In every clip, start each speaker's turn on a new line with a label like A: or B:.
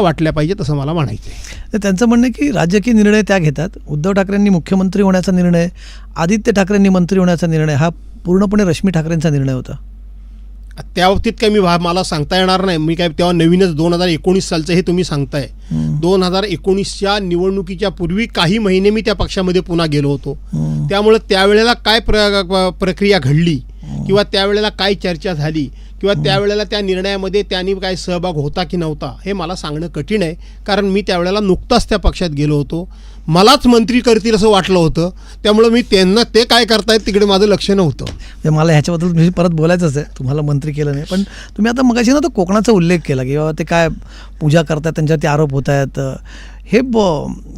A: वाटल्या पाहिजेत असं मला म्हणायचं आहे
B: तर त्यांचं म्हणणं की राजकीय निर्णय त्या घेतात. उद्धव ठाकरेंनी मुख्यमंत्री होण्याचा निर्णय आदित्य ठाकरेंनी मंत्री होण्याचा निर्णय हा पूर्णपणे रश्मी ठाकरेंचा निर्णय होता.
A: त्या बाबतीत काही मी मला सांगता येणार नाही. मी काय तेव्हा नवीनच दोन हजार एकोणीस सालचं हे तुम्ही सांगताय. दोन हजार एकोणीसच्या निवडणुकीच्या पूर्वी काही महिने मी त्या पक्षामध्ये पुन्हा गेलो होतो. त्यामुळे त्यावेळेला काय प्र प्रक्रिया घडली किंवा त्यावेळेला काय चर्चा झाली किंवा त्यावेळेला त्या निर्णयामध्ये त्यांनी काय सहभाग होता की नव्हता हे मला सांगणं कठीण आहे. कारण मी त्यावेळेला नुकताच त्या पक्षात गेलो होतो. मलाच मंत्री करतील असं वाटलं होतं. त्यामुळं मी त्यांना ते काय करतायत तिकडे माझं लक्ष नव्हतं.
B: म्हणजे मला ह्याच्याबद्दल म्हणजे परत बोलायचंच आहे. तुम्हाला मंत्री केलं नाही. पण तुम्ही आता मगाशी ना तो कोकणाचा उल्लेख केला की बाबा ते काय पूजा करतात त्यांच्यावरती आरोप होत आहेत हे ब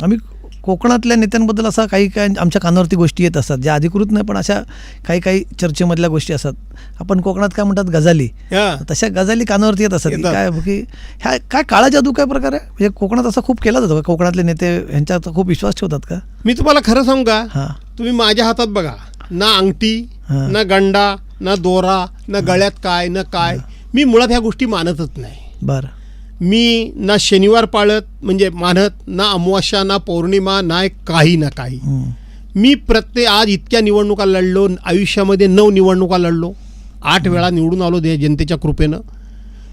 B: आम्ही कोकणातल्या नेत्यांबद्दल असा काही काही आमच्या कानावरती गोष्टी येत असतात ज्या अधिकृत नाही पण अशा काही काही चर्चेमधल्या गोष्टी असतात. आपण कोकणात काय म्हणतात? गजाली.
A: हा.
B: तशा गजाली कानावरती येत असतात. काय की ह्या काय काळा जादू काय प्रकार आहे? म्हणजे कोकणात असा खूप केला जातो का? कोकणातले नेते ह्यांच्यात खूप विश्वास ठेवतात का?
A: मी तुम्हाला खरं सांगू का?
B: हां.
A: तुम्ही माझ्या हातात बघा. ना अंगठी. ना गंडा ना दोरा ना गळ्यात काय ना काय. मी मुळात ह्या गोष्टी मानतच नाही.
B: बरं.
A: मी ना शनिवार पाळत म्हणजे मानत ना अमावस्या ना पौर्णिमा ना काही ना काही. मी प्रत्येक आज इतक्या निवडणुका लढलो आयुष्यामध्ये नऊ निवडणुका लढलो. आठ वेळा निवडून आलो दे जनतेच्या कृपेनं.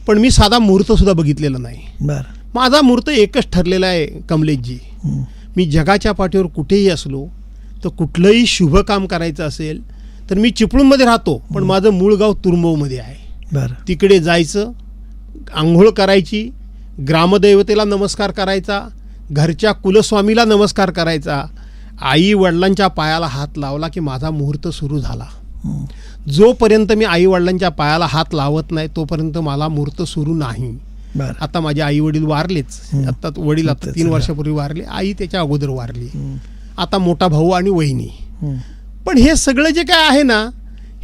A: पण मी साधा मुहूर्तसुद्धा बघितलेला नाही.
B: बरं.
A: माझा मुहूर्त एकच ठरलेला आहे कमलेशजी. मी जगाच्या पाठीवर कुठेही असलो तर कुठलंही शुभ काम करायचं असेल तर मी चिपळूणमध्ये राहतो पण माझं मूळ गाव तुरंबवमध्ये आहे.
B: बरं.
A: तिकडे जायचं आंघोळ करायची ग्रामदैवतेला नमस्कार करायचा घरच्या कुलस्वामीला नमस्कार करायचा आई वडिलांच्या पायाला हात लावला की माझा मुहूर्त सुरू झाला. जोपर्यंत मी आई वडिलांच्या पायाला हात लावत नाही तोपर्यंत मला मुहूर्त सुरू नाही
B: बरं
A: आता माझे आई वडील वारलेच. आता वडील आता तीन. वर्षापूर्वी वारले आई त्याच्या अगोदर वारली. आता मोठा भाऊ आणि वहिनी. पण हे सगळं जे काय आहे ना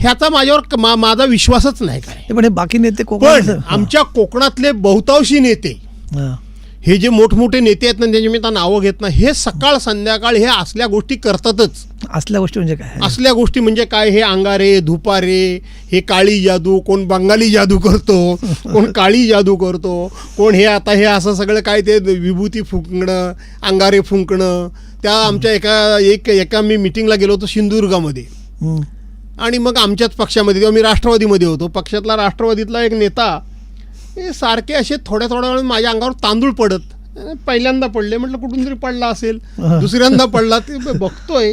A: ह्याचा माझ्यावर मा- माझा विश्वासच नाही काय.
B: पण हे बाकी नेते
A: पण
B: कोकणात
A: आमच्या कोकणातले बहुतांशी नेते
B: हां.
A: हे जे मोठमोठे नेते आहेत ना त्याची मी आता नावं घेत ना हे सकाळ संध्याकाळ हे असल्या गोष्टी करतातच.
B: असल्या गोष्टी म्हणजे काय?
A: असल्या गोष्टी म्हणजे काय? हे अंगारे धुपारे हे काळी जादू कोण बंगाली जादू करतो कोण काळी जादू करतो कोण हे आता हे असं सगळं काय ते विभूती फुंकणं अंगारे फुंकणं. त्या आमच्या एका एक एका मी मिटिंगला गेलो होतो सिंधुदुर्गामध्ये. आणि मग आमच्याच पक्षामध्ये तेव्हा मी राष्ट्रवादीमध्ये होतो. पक्षातला राष्ट्रवादीतला एक नेता हे सारखे असे थोड्या थोड्या वेळ माझ्या अंगावर तांदूळ पडत. पहिल्यांदा पडले. म्हटलं कुठून तरी पडला असेल. दुसऱ्यांदा पडला. ते बघतोय.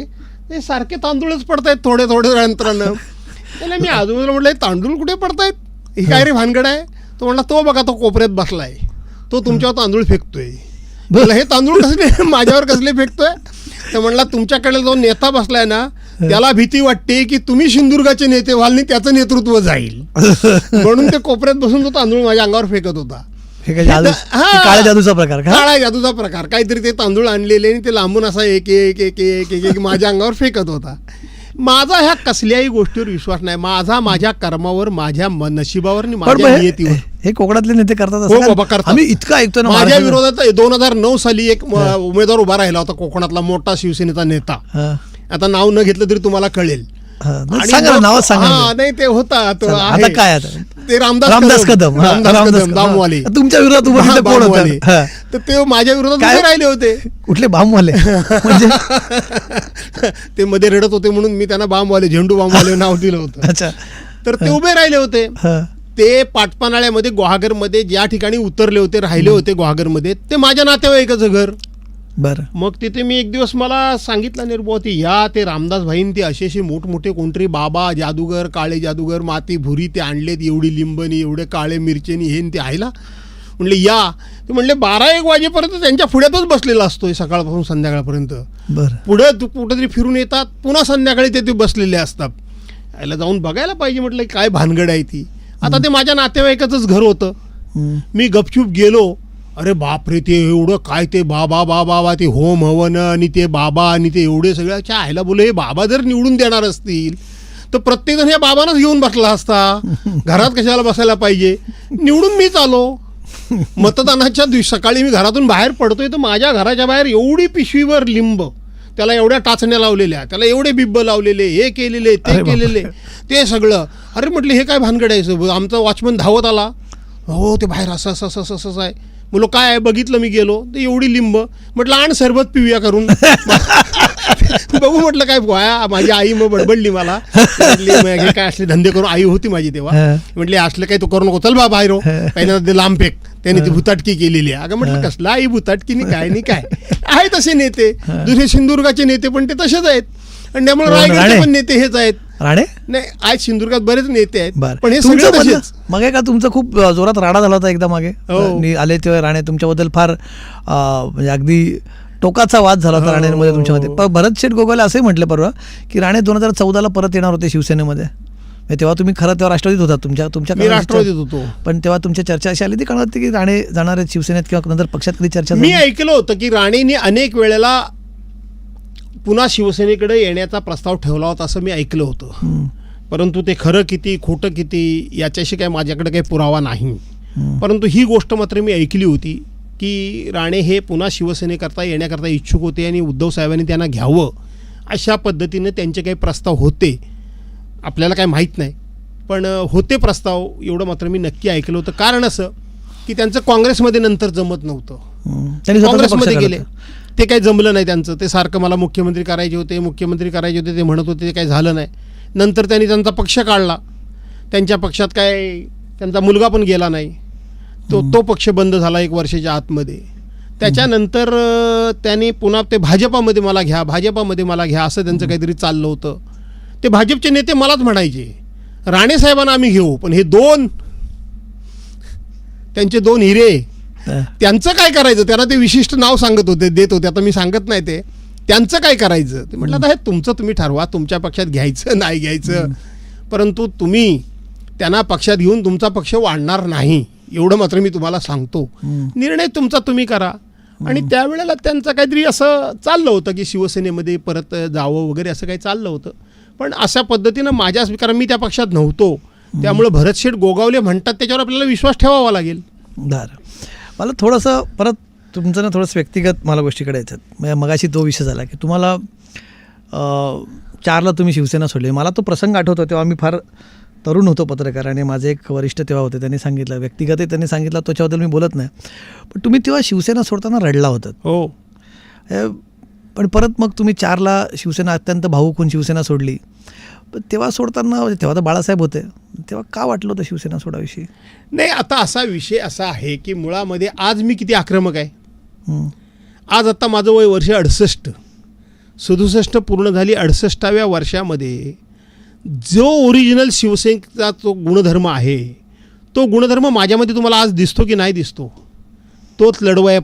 A: हे सारखे तांदूळच पडतायत थोडे थोडे अंतरानं त्याला मी आजूबाजूला म्हटलं तांदूळ कुठे पडतायत? ही काय रे भानगड आहे? तो म्हणला तो बघा तो कोपऱ्यात बसलाय. तो तुमच्यावर तांदूळ फेकतोय. हे तांदूळ कसले माझ्यावर कसले फेकतोय? तर म्हणला तुमच्याकडे जो नेता बसलाय ना त्याला भीती वाटते की तुम्ही सिंधुदुर्गाचे नेते व्हाल आणि त्याचं नेतृत्व जाईल. म्हणून ते कोपऱ्यात बसून तो तांदूळ माझ्या अंगावर फेकत होता.
B: काळ्या जादूचा प्रकार
A: जादूचा प्रकार. काहीतरी ते तांदूळ आणलेले आणि ते लांबून असा एक एक एक एक एक माझ्या अंगावर फेकत होता. माझा ह्या कसल्याही गोष्टीवर विश्वास नाही. माझा माझ्या कर्मावर माझ्या नशिबावर आणि माझ्या
B: हे-
A: नियतीवर.
B: हे कोकणातले नेते करतात
A: हो
B: आम्ही इतकं ऐकतो ना
A: माझ्या. विरोधात दोन हजार नऊ साली एक उमेदवार उभा राहिला होता कोकणातला मोठा शिवसेनेचा नेता. आता नाव न घेतलं तरी तुम्हाला कळेल
B: हा. नाही, सांगा सांगा
A: हा, ते होता तो
B: चला,
A: आहे.
B: आता काय?
A: ते रामदास
B: रामदास कदम हा,
A: रामदास कदम
B: हा. तुमच्या विरोधात उभं
A: हा,
B: कोण
A: बामवाले.
B: होतं हा.
A: तर ते माझ्या विरोधात
B: काय?
A: उभे राहिले होते
B: कुठले भामवाले म्हणजे
A: ते मध्ये रडत होते म्हणून मी त्यांना बामवाले झेंडू बामवाले नाव दिलं होतं
B: अच्छा
A: तर ते उभे राहिले होते
B: हा.
A: ते पाटपानाळ्यामध्ये गुहागरमध्ये ज्या ठिकाणी उतरले होते राहिले होते गुहागरमध्ये ते माझ्या नातेवाईकाचं घर
B: बरं.
A: मग तिथे मी एक दिवस मला सांगितलं निर्भवती या ते रामदास भाईन ते असे असे मोठमोठे कोणतरी बाबा जादूगर काळे जादूगर माती भुरी ते आणलेत एवढी लिंबनी एवढे काळे मिरचेनी हे ते आहे ना? म्हणले या. ते म्हणले बारा एक वाजेपर्यंत त्यांच्या पुढ्यातच बसलेला असतोय सकाळपासून संध्याकाळपर्यंत.
B: बरं.
A: पुढं तू कुठंतरी फिरून येतात पुन्हा संध्याकाळी ते ते बसलेले असतात. याला जाऊन बघायला पाहिजे म्हटलं काय भानगड आहे ती. आता ते माझ्या नातेवाईकाचंच घर होतं. मी गपचूप गेलो अरे बापरे ते एवढं काय ते बाबा बाबा बाबा ते होम हवन आणि ते बाबा आणि ते एवढे सगळ्याच्या आयला बोले हे बाबा जर निवडून देणार असतील तर प्रत्येकजण हे बाबांनाच घेऊन बसला असता. घरात कशाला बसायला पाहिजे? निवडून मीच आलो. मतदानाच्या दिवशी सकाळी मी घरातून बाहेर पडतोय तर माझ्या घराच्या बाहेर एवढी पिशवीवर लिंब त्याला एवढ्या टाचण्या लावलेल्या त्याला एवढे बिब्ब लावलेले हे केलेले ते. केलेले ते सगळं. अरे म्हटलं हे काय भानगड आहे? आमचा वॉचमन धावत आला. हो ते बाहेर असं असं असं असं असं आहे. बोलो काय आहे? बघितलं मी गेलो. तर एवढी लिंब. म्हटलं आण सरबत पिऊया करून. बघू म्हटलं काय गोया माझी आई मग बडबडली मला. म्हटली, "मग हे काय असले धंदे करून आई होती माझी तेव्हा.
B: हा.
A: म्हटली असलं काही तू करू नको. चल बा बाहेर हो." पहिल्यांदा ते लांब फेक. त्याने ती भुताटकी केलेली आहे. अगं म्हटलं कसलं आई भुताटकी? नाही काय नाही काय. आहे तसे नेते. दुसरे सिंधुदुर्गाचे नेते पण ते तसेच आहेत. आणि त्यामुळे
B: राणे?
A: रायगडचे पण नेते हेच आहेत.
B: राणे?
A: नाही आज सिंधुदुर्गात बरेच नेते आहेत
B: बर.
A: पण हे सगळे
B: मागे का तुमचं खूप जोरात राडा झाला होता एकदा मागे?
A: हो.
B: मी आले तेव्हा राणे तुमच्याबद्दल फार म्हणजे अगदी टोकाचा वाद झाला होता
A: हो.
B: राणेंमध्ये तुमच्यामध्ये. पण भरत शेठ गोगावले असंही म्हटलं परवा की राणे दोन हजार चौदाला परत येणार होते शिवसेनेमध्ये. म्हणजे तेव्हा तुम्ही खरं तेव्हा राष्ट्रवादीत होता तुमच्या तुमच्या
A: राष्ट्रवादीत होतो.
B: पण तेव्हा तुमच्या चर्चा अशी आली ती कळत होती की राणे जाणार आहेत शिवसेनेत किंवा नंतर पक्षात कधी चर्चा
A: मी? ऐकलं होतं की राणेंनी अनेक वेळेला पुन्हा शिवसेनेकडे येण्याचा प्रस्ताव ठेवला होता असं मी ऐकलं होतं. परंतु ते खरं किती खोटं किती याच्याशी काही माझ्याकडे काही पुरावा नाही. परंतु ही गोष्ट मात्र मी ऐकली होती की राणे हे पुन्हा शिवसेनेकरता येण्याकरता इच्छुक होते आणि उद्धव साहेबांनी त्यांना घ्यावं अशा पद्धतीने त्यांचे काही प्रस्ताव होते. आपल्याला काही माहीत नाही. पण होते प्रस्ताव एवढं मात्र मी नक्की ऐकलं होतं. कारण असं की त्यांचं काँग्रेसमध्ये नंतर जमत नव्हतं.
B: त्यांनी
A: काँग्रेसमध्ये गेले. ते काही जमलं नाही त्यांचं. ते सारखं मला मुख्यमंत्री करायचे होते मुख्यमंत्री करायचे होते ते म्हणत होते ते काही झालं नाही. नंतर त्यांनी त्यांचा पक्ष काढला. त्यांच्या पक्षात काय त्यांचा मुलगा पण गेला नाही. तो तो पक्ष बंद झाला एक वर्षाच्या आतमध्ये. त्याच्यानंतर त्यांनी पुन्हा ते भाजपामध्ये मला घ्या भाजपामध्ये मला घ्या असं त्यांचं काहीतरी चाललं होतं. ते भाजपचे नेते मलाच म्हणायचे राणे साहेबांना आम्ही घेऊ पण हे दोन त्यांचे दोन हिरे त्यांचं काय करायचं? त्यांना ते विशिष्ट नाव सांगत होते देत होते. आता मी सांगत नाही ते. त्यांचं काय करायचं? ते म्हटलं आता हे तुमचं तुम्ही ठरवा. तुमच्या पक्षात घ्यायचं नाही घ्यायचं. परंतु तुम्ही त्यांना पक्षात घेऊन तुमचा पक्ष वाढणार नाही. एवढं मात्र मी तुम्हाला सांगतो. निर्णय तुमचा तुम्ही करा. आणि त्यावेळेला त्यांचं काहीतरी असं चाललं होतं की शिवसेनेमध्ये परत जावं वगैरे असं काही चाललं होतं. पण अशा पद्धतीनं माझ्या कारण मी त्या पक्षात नव्हतो. त्यामुळे भरतशेठ गोगावले म्हणतात त्याच्यावर आपल्याला विश्वास ठेवावा लागेल.
B: बरं. मला थोडंसं परत तुमचं ना थोडंसं व्यक्तिगत मला गोष्टीकडे यायचं म्हणजे मगाशी तो विषय झाला की तुम्हाला चारला तुम्ही शिवसेना सोडली. मला तो प्रसंग आठवतो तेव्हा मी फार तरुण होतो पत्रकार आणि माझे एक वरिष्ठ तेव्हा होते त्यांनी सांगितलं. व्यक्तिगतही त्यांनी सांगितलं त्याच्याबद्दल मी बोलत नाही. पण तुम्ही तेव्हा शिवसेना सोडताना रडला होतात
A: हो.
B: हे, पण परत मग तुम्ही चारला शिवसेना अत्यंत भाऊक होऊन शिवसेना सोडली. पण तेव्हा सोडताना म्हणजे तेव्हा तर बाळासाहेब होते. तेव्हा का वाटलं होतं शिवसेना सोडाविषयी?
A: नाही आता असा विषय असा आहे की मुळामध्ये आज मी किती आक्रमक आहे. आज आता माझं वय वर्ष अडसष्ट. सदुसष्ट पूर्ण झाली अडसष्टाव्या वर्षामध्ये जो ओरिजिनल शिवसेनेचा जो गुणधर्म आहे तो गुणधर्म माझ्यामध्ये तुम्हाला आज दिसतो की नाही दिसतो? तोच लढवाया